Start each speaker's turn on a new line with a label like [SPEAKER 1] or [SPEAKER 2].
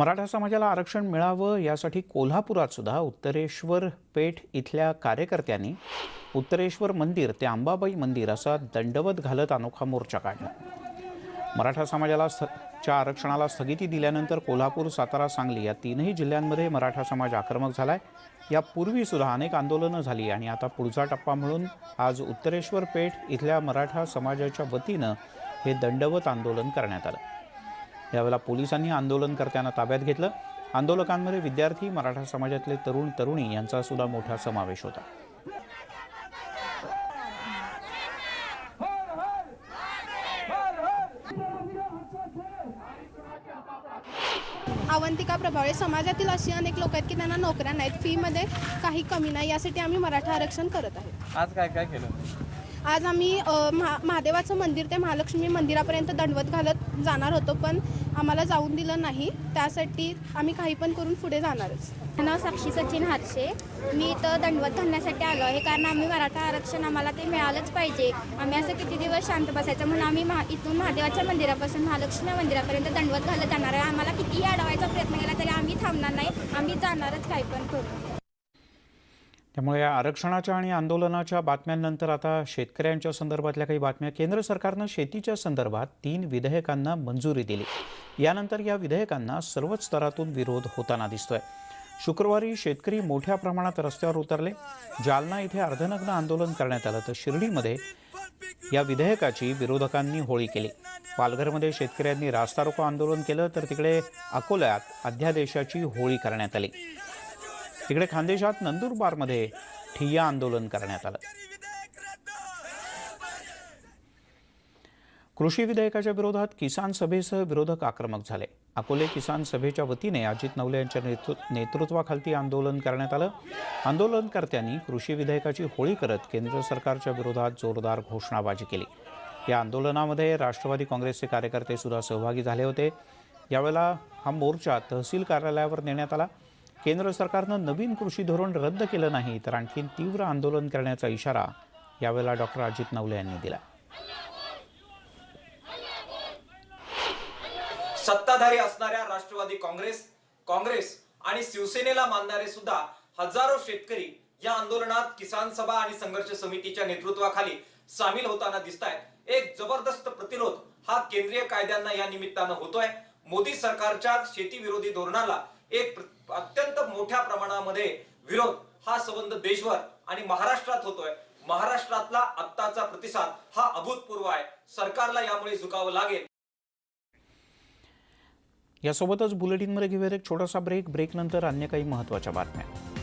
[SPEAKER 1] मराठा समाजाला आरक्षण मिळावं यासाठी कोल्हापुरात सुद्धा उत्तरेश्वर पेठ इथल्या कार्यकर्त्यांनी उत्तरेश्वर मंदिर ते अंबाबाई मंदिर असा दंडवत घालत अनोखा मोर्चा काढला. मराठा समाजाला स च्या आरक्षणाला स्थगिती दिल्यानंतर कोल्हापूर सातारा सांगली या तीनही जिल्ह्यांमध्ये मराठा समाज आक्रमक झालाय. यापूर्वी सुद्धा अनेक आंदोलनं झाली आणि आता पुढचा टप्पा म्हणून आज उत्तरेश्वर पेठ इथल्या मराठा समाजाच्या वतीनं हे दंडवत आंदोलन करण्यात आलं. यावेळेला पोलिसांनी आंदोलनकर्त्यांना ताब्यात घेतलं. आंदोलकांमध्ये विद्यार्थी मराठा समाजातले तरुण तरुणी यांचा सुद्धा मोठा समावेश होता.
[SPEAKER 2] अवंतिका प्रभाळे समाजातील अशी अनेक लोक आहेत की त्यांना नोकऱ्या नाहीत फीमध्ये काही कमी नाही यासाठी आम्ही मराठा आरक्षण करत आहे
[SPEAKER 3] आज काय काय केलं?
[SPEAKER 2] आज आम्ही महा महादेवाचं मंदिर ते महालक्ष्मी मंदिरापर्यंत दंडवत घालत जाणार होतो पण आम्हाला जाऊन दिलं नाही. त्यासाठी आम्ही काही पण करून पुढे जाणारच.
[SPEAKER 4] नाव साक्षी सचिन हातशे. मी इथं दंडवत घालण्यासाठी आलो आहे. कारण आम्ही मराठा आरक्षण आम्हाला ते मिळालंच पाहिजे. आम्ही असं किती दिवस शांत बसायचं म्हणून आम्ही महा इथून महादेवाच्या मंदिरापासून महालक्ष्मी मंदिरापर्यंत दंडवत घालत जाणार आहे. आम्हाला कितीही अडवायचा प्रयत्न केला तरी आम्ही थांबणार नाही. आम्ही जाणारच काही पण करू.
[SPEAKER 1] त्यामुळे या आरक्षणाच्या आणि आंदोलनाच्या बातम्यांनंतर आता शेतकऱ्यांच्या संदर्भातल्या काही बातम्या. केंद्र सरकारनं शेतीच्या संदर्भात तीन विधेयकांना मंजुरी दिली. यानंतर या विधेयकांना सर्वच स्तरातून विरोध होताना दिसतोय. शुक्रवारी शेतकरी मोठ्या प्रमाणात रस्त्यावर उतरले. जालना इथे अर्धनग्न आंदोलन करण्यात आलं तर शिर्डीमध्ये या विधेयकाची विरोधकांनी होळी केली. पालघरमध्ये शेतकऱ्यांनी रास्ता रोको आंदोलन केलं तर तिकडे अकोल्यात अध्यादेशाची होळी करण्यात आली. तिकडे खानदेशात नंदुरबारमध्ये ठिय्या आंदोलन करण्यात आलं. कृषी विधेयकाच्या विरोधात किसान सभेसह विरोधक आक्रमक झाले. अकोले किसान सभेच्या वतीने अजित नवले यांच्या नेतृ नेतृत्वाखालती आंदोलन करण्यात आलं. आंदोलनकर्त्यांनी कृषी विधेयकाची होळी करत केंद्र सरकारच्या विरोधात जोरदार घोषणाबाजी केली. या आंदोलनामध्ये राष्ट्रवादी काँग्रेसचे कार्यकर्ते सुद्धा सहभागी झाले होते. यावेळेला हा मोर्चा तहसील कार्यालयावर नेण्यात आला. केंद्र सरकारनं नवीन कृषी धोरण रद्द केलं नाही तर आणखी तीव्र आंदोलन करण्याचा इशारा यावेळेला डॉक्टर अजित नवले यांनी दिला.
[SPEAKER 5] सत्ताधारी असणाऱ्या राष्ट्रवादी काँग्रेस काँग्रेस आणि शिवसेनेला मानणारे सुद्धा हजारो शेतकरी या आंदोलनात किसान सभा आणि संघर्ष समितीच्या नेतृत्वाखाली सामील होताना दिसत आहेत एक जबरदस्त प्रतिरोध हा केंद्रीय कायद्यांना या निमित्तानं होतोय. मोदी सरकारच्या शेती विरोधी धोरणाला एक अत्यंत मोठ्या प्रमाणामध्ये विरोध हा संबंध देशभर आणि महाराष्ट्रात होतोय. महाराष्ट्रातला आत्ताचा प्रतिसाद हा अभूतपूर्व आहे. सरकारला यामुळे झुकावं लागेल.
[SPEAKER 1] यासोबतच बुलेटिनमध्ये घेऊयात एक छोटासा ब्रेक. ब्रेकनंतर अन्य काही महत्त्वाच्या बातम्या.